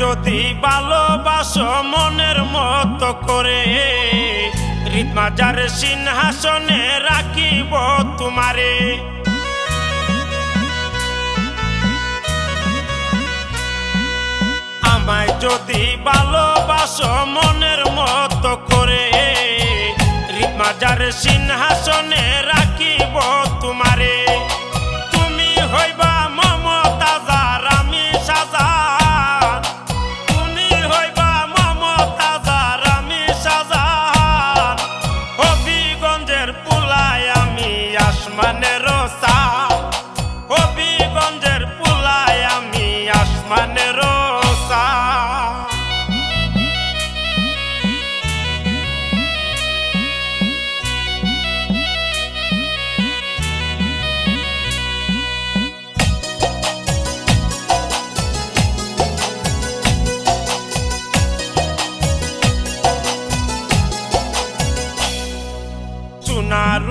ভালোবাসো মনের মতো করে রিতমাজার সিংহাসনে রাখিব তোমারে। আমায় যদি ভালোবাসো মনের মতো করে রিতমাজার সিংহাসনে রাখিব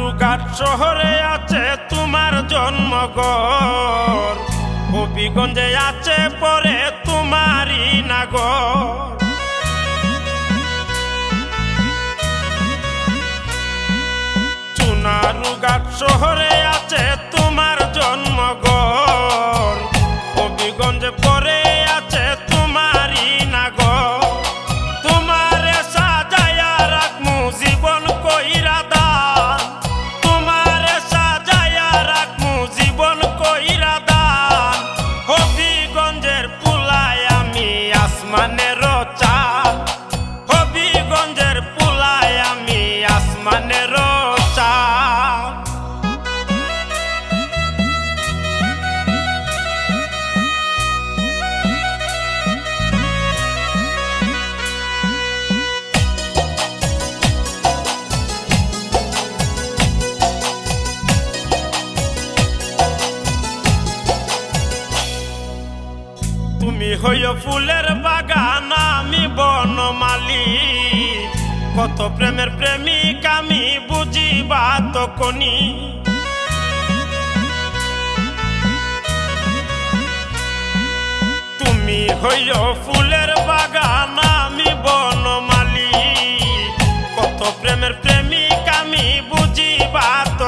চুনারুঘাট শহরে আছে তোমার জন্মগর হবিগঞ্জে আছে পরে তোমারই নাগর। চুনারুঘাট শহরে আছে তোমার জন্মগর হবিগঞ্জে পরে আছে তোমারই নাগর। তোমারে সাজায়া রাখমু জীবন কইরা my net তুমি হইও ফুলের বাগান, আমি বনমালী কত প্রেমের প্রেমিক, আমি বুঝিবা তো কনি তুমি হইও ফুলের বাগান, আমি বনমালী কত প্রেমের প্রেমিক, আমি বুঝিবা তো